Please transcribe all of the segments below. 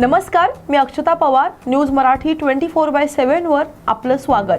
नमस्कार मी Akshata Pawar news Marathi twenty four by सेव्हनवर आपलं स्वागत.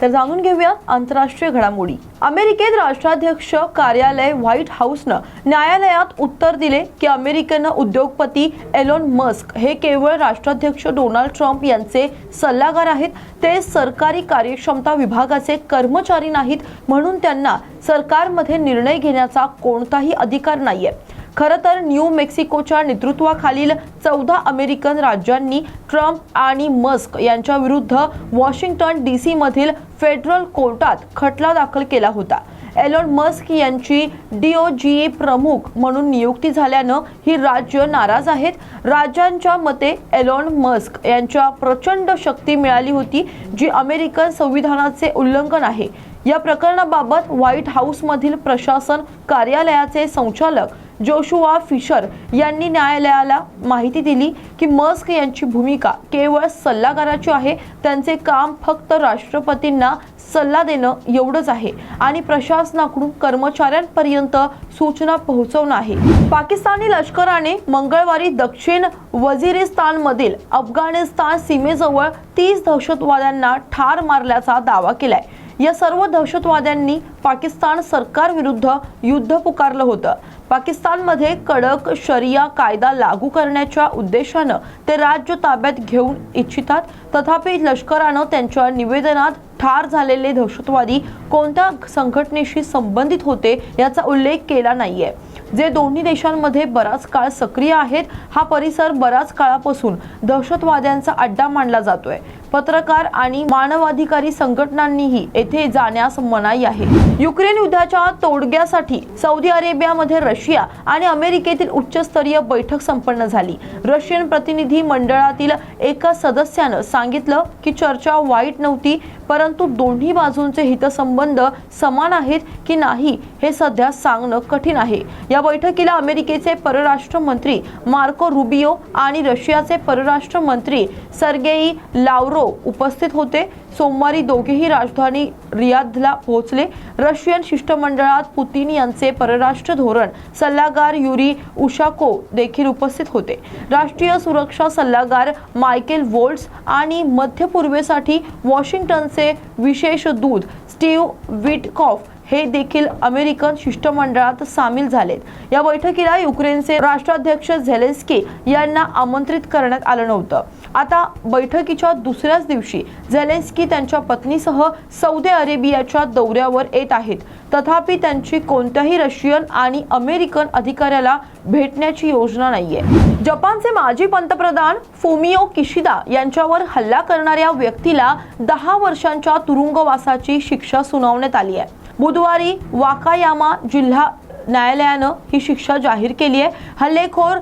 तर जाणून घेऊया आंतरराष्ट्रीय घडामोडी. अमेरिकेत राष्ट्राध्यक्ष कार्यालय व्हाईट हाऊसनं न्यायालयात उत्तर दिले की अमेरिकन उद्योगपती एलोन मस्क हे केवळ राष्ट्राध्यक्ष डोनाल्ड ट्रम्प यांचे सल्लागार आहेत ते सरकारी कार्यक्षमता विभागाचे कर्मचारी नाहीत म्हणून त्यांना सरकारमध्ये निर्णय घेण्याचा कोणताही अधिकार नाहीये. खरं तर न्यू मेक्सिकोच्या नेतृत्वाखालील चौदा अमेरिकन राज्यांनी ट्रम्प आणि मस्क यांच्या विरुद्ध वॉशिंग्टन डी सी मधील फेडरल कोर्टात खटला दाखल केला होता. एलोन मस्क यांची डीओजी प्रमुख म्हणून नियुक्ती झाल्यानं ही राज्य नाराज आहेत. राज्यांच्या मते एलोन मस्क यांच्या प्रचंड शक्ती मिळाली होती जी अमेरिकन संविधानाचे उल्लंघन आहे. या प्रकरणाबाबत व्हाईट हाऊसमधील प्रशासन कार्यालयाचे संचालक जोशुआ फिशर यांनी न्यायालयाला माहिती दिली की मस्क यांची भूमिका केवळ सल्लागाराची आहे त्यांचे काम फक्त राष्ट्रपतींना सल्ला देणं एवढंच आहे आणि प्रशासनाकडून कर्मचाऱ्यांपर्यंत सूचना पोहोचवणं आहे. पाकिस्तानी लष्कराने मंगळवारी दक्षिण वजिरिस्तानमधील अफगाणिस्तान सीमेजवळ तीस दहशतवाद्यांना ठार मारल्याचा दावा केलाय. या सर्व दहशतवाद्यांनी पाकिस्तान सरकारविरुद्ध युद्ध पुकारलं होतं. पाकिस्तानमध्ये कडक शरिया कायदा लागू करण्याच्या उद्देशानं ते राज्य ताब्यात घेऊन इच्छितात. तथापि लष्करानं त्यांच्या निवेदनात ठार झालेले दहशतवादी कोणत्या संघटनेशी संबंधित होते याचा उल्लेख केला नाहीये. जे दोन्ही देशांमध्ये बराच काळ सक्रिय आहेत हा परिसर बराच काळापासून दहशतवाद्यांचा अड्डा मानला जातोय. पत्रकार आणि मानवाधिकारी संघटनांनीही येथे जाण्यास मनाई आहे. युक्रेन युद्धाच्या तोडग्यासाठी सौदी अरेबियामध्ये रशिया आणि अमेरिकेतील उच्चस्तरीय बैठक संपन्न झाली. रशियन प्रतिनिधी मंडळातील एका सदस्यानं सांगितलं की चर्चा वाईट नव्हती परंतु दोन्ही बाजूंचे हितसंबंध समान आहेत की नाही हे सध्या सांगणं कठीण आहे. या बैठकीला अमेरिकेचे परराष्ट्र मंत्री मार्को रुबियो आणि रशियाचे परराष्ट्र मंत्री सर्गेई लावरो उपस्थित होते. सोमवारी दोघेही राजधानी रियादला पोहोचले. रशियन शिष्टमंडळात पुतीन यांचे परराष्ट्र धोरण सल्लागार युरी उशाको देखील उपस्थित होते. राष्ट्रीय सुरक्षा सल्लागार मायकेल वोल्ट्स आणि मध्य पूर्वेसाठी वॉशिंग्टनचे विशेष दूत स्टीव्ह विटकॉफ हे देखील अमेरिकन शिष्टमंडळात सामील झालेत. या बैठकीला युक्रेनचे राष्ट्राध्यक्ष झेलेन्स्की यांना आमंत्रित करण्यात आलं नव्हतं. आता बैठकीच्या दुसऱ्याच दिवशी झेलेन्स्की त्यांच्या पत्नीसह सौदी अरेबियाच्या दौऱ्यावर येत आहेत. तथापि त्यांची कोणत्याही रशियन आणि अमेरिकन अधिकाऱ्याला भेटण्याची योजना नाहीये. जपानचे माजी पंतप्रधान फुमिओ किशिदा यांच्यावर हल्ला करणाऱ्या व्यक्तीला दहा वर्षांच्या तुरुंगवासाची शिक्षा सुनावण्यात आली आहे. बुधवारी वाकायामा जिल्हा न्यायालयानं ही शिक्षा जाहीर केली आहे. हल्लेखोर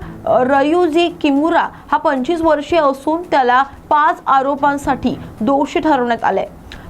रयुजी किमुरा हा पंचवीस वर्षीय असून त्याला पाच आरोपांसाठी दोषी ठरवण्यात आले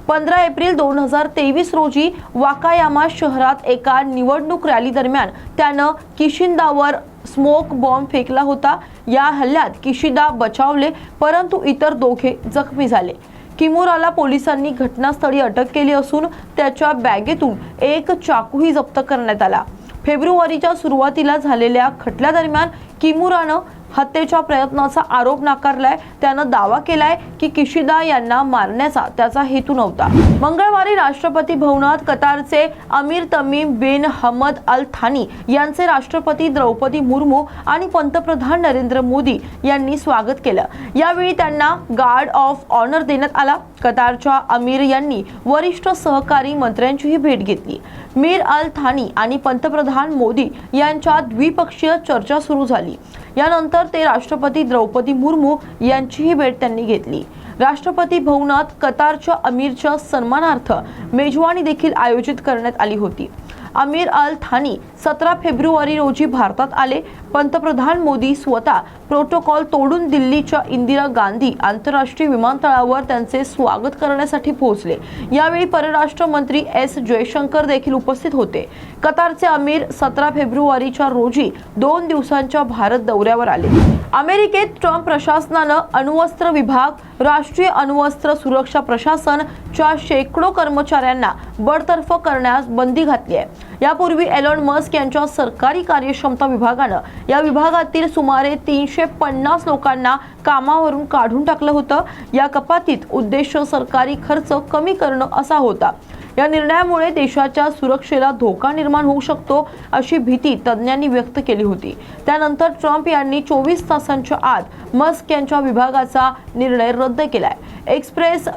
पंधरा एप्रिल दोन हजार तेवीस रोजी वाकायामा शहरात एका निवडणूक रॅली दरम्यान त्यानं किशिंदावर स्मोक बॉम्ब फेकला होता. या हल्ल्यात किशिदा बचावले परंतु इतर दोघे जखमी झाले. किमुराला पोलिसांनी घटनास्थळी अटक केली असून त्याच्या बॅगेतून एक चाकूही जप्त करण्यात आला. फेब्रुवारीच्या सुरुवातीला झालेल्या खटल्यादरम्यान किमुरानं हत्येच्या प्रयत्नाचा आरोप नाकारलाय. त्यानं दावा केलाय की किशिदा यांना मारण्याचा त्याचा हेतू नव्हता. मंगळवारी राष्ट्रपती भवनात कतारचे अमीर तमीम बिन हमद अल थानी यांचे राष्ट्रपती द्रौपदी मुर्मू आणि पंतप्रधान नरेंद्र मोदी यांनी स्वागत केलं. यावेळी त्यांना गार्ड ऑफ ऑनर देण्यात आला. कतारच्या अमीर यांनी वरिष्ठ सहकारी मंत्र्यांचीही भेट घेतली. मीर अल थानी आणि पंतप्रधान मोदी यांच्यात द्विपक्षीय चर्चा सुरू झाली. यानंतर ते राष्ट्रपती द्रौपदी मुर्मू यांचीही भेट त्यांनी घेतली. राष्ट्रपती भवनात कतारच्या अमीरच्या सन्मानार्थ मेजवानी देखील आयोजित करण्यात आली होती. अमीर अल थानी सतरा फेब्रुवारी रोजी भारतात आले. पंतप्रधान मोदी स्वतः प्रोटोकॉल तोडून दिल्लीच्या इंदिरा गांधी आंतरराष्ट्रीय विमानतळावर त्यांचे स्वागत करण्यासाठी पोहोचले. यावेळी परराष्ट्र मंत्री एस जयशंकर देखील उपस्थित होते. कतारचे अमीर सतरा फेब्रुवारीच्या रोजी दोन दिवसांच्या भारत दौऱ्यावर आले. अमेरिकेत ट्रम्प प्रशासनानं अणुवस्त्र विभाग राष्ट्रीय अणुवस्त्र सुरक्षा प्रशासन च्या शेकडो कर्मचाऱ्यांना बडतर्फ करण्यास बंदी घातली आहे. यापूर्वी एलॉन मस्क यांच्या सरकारी कार्यक्षमता विभागानं या विभागातील सुमारे तीनशे पन्नास लोकांना कामावरून काढून टाकलं होतं. या कपातीत उद्देश सरकारी खर्च कमी करणं असा होता. या निर्णयामुळे देशाच्या सुरक्षेला धोका निर्माण होऊ शकतो अशी भीती तज्ज्ञांनी व्यक्त केली होती. त्यानंतर ट्रम्प यांनी चोवीस तासांच्या आत मस्क यांच्या विभागाचा निर्णय रद्द केलाय. एक्सप्रेस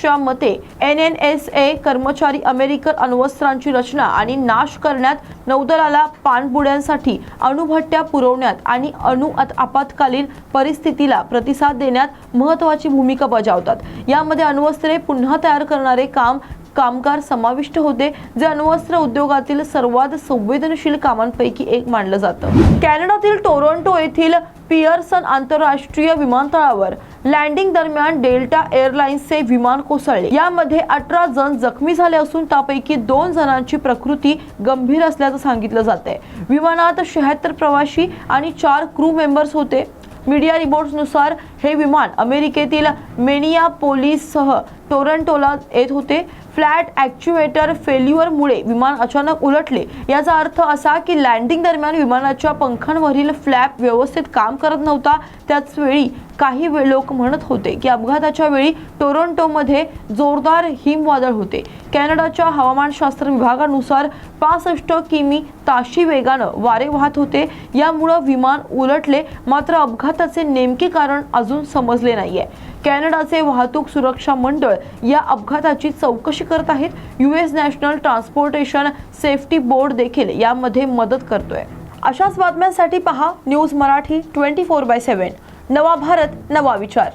च्या मते एन एन एस ए कर्मचारी अमेरिकन अण्वस्त्रांची रचना आणि नाश करण्यात नौदलाला पाणबुड्यांसाठी अणुभट्ट्या पुरवण्यात आणि अणु आपत्कालीन परिस्थितीला प्रतिसाद देण्यात महत्वाची भूमिका बजावतात. यामध्ये अण्वस्त्रे पुन्हा तयार करणारे काम कामगार समाविष्ट होते जे अण्वस्त्र उद्योगातील सर्वात संवेदनशील कामांपैकी एक मानलं जातं. कॅनडातील टोरंटो येथील पियर्सन आंतरराष्ट्रीय विमानतळावर लँडिंग दरम्यान डेल्टा एअरलाइन्सचे विमान कोसळले. यामध्ये अठरा जण जखमी झाले असून त्यापैकी दोन जणांची प्रकृती गंभीर असल्याचं सांगितलं जाते विमानात शहात्तर प्रवासी आणि चार क्रू मेंबर्स होते. मीडिया रिपोर्ट्सनुसार हे विमान अमेरिकेतील मेनिया पोलीससह टोरंटोला येत होते. फ्लॅट ॲक्च्युएटर फेल्युअरमुळे विमान अचानक उलटले. याचा अर्थ असा की लँडिंग दरम्यान विमानाच्या पंखांवरील फ्लॅप व्यवस्थित काम करत नव्हता. त्याच वेळी काही वे- लोक म्हणत होते की अपघाताच्या वेळी टोरंटोमध्ये जोरदार हिमवादळ होते. कॅनडाच्या हवामानशास्त्र विभागानुसार पासष्ट किमी ताशी वेगानं वारे वाहत होते. यामुळं विमान उलटले मात्र अपघाताचे नेमके कारण अजून समजले नाहीये. कॅनडाचे वाहतूक सुरक्षा मंडळ या अपघाताची चौकशी करत आहेत. US National Transportation Safety Board देखील यामध्ये मदत करतोय. अशाच बातम्यांसाठी पहा news Marathi twenty four by seven नवा भारत नवा विचार.